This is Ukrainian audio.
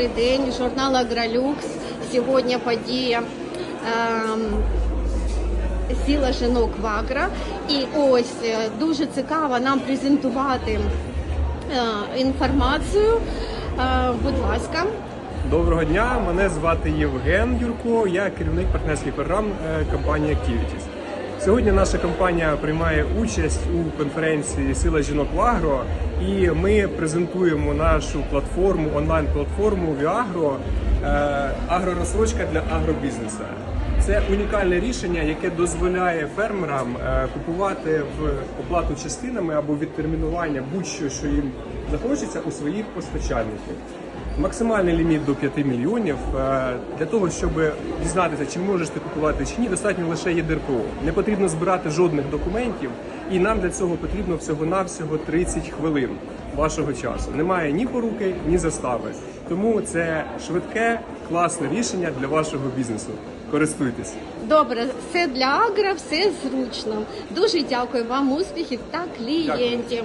Добрий день, журнал Агролюкс. Сьогодні подія ем, Сіла жінок в агро. І ось е, дуже цікаво нам презентувати е, інформацію. Е, будь ласка. Доброго дня, мене звати Євген Юрко, я керівник партнерських програм компанії Activities. Сьогодні наша компанія приймає участь у конференції Сила жінок в агро, і ми презентуємо нашу платформу, онлайн-платформу Віагро е, агророзсрочка для агробізнесу. Це унікальне рішення, яке дозволяє фермерам е, купувати в оплату частинами або відтермінування будь-що, що їм захочеться у своїх постачальників. Максимальний ліміт до 5 мільйонів. Е, Для того, щоб дізнатися, чи можете купувати чи ні, достатньо лише ЄДРПО. Не потрібно збирати жодних документів, і нам для цього потрібно всього-навсього 30 хвилин вашого часу. Немає ні поруки, ні застави. Тому це швидке, класне рішення для вашого бізнесу. Користуйтесь. Добре, все для агро, все зручно. Дуже дякую вам, успіхів та клієнтів.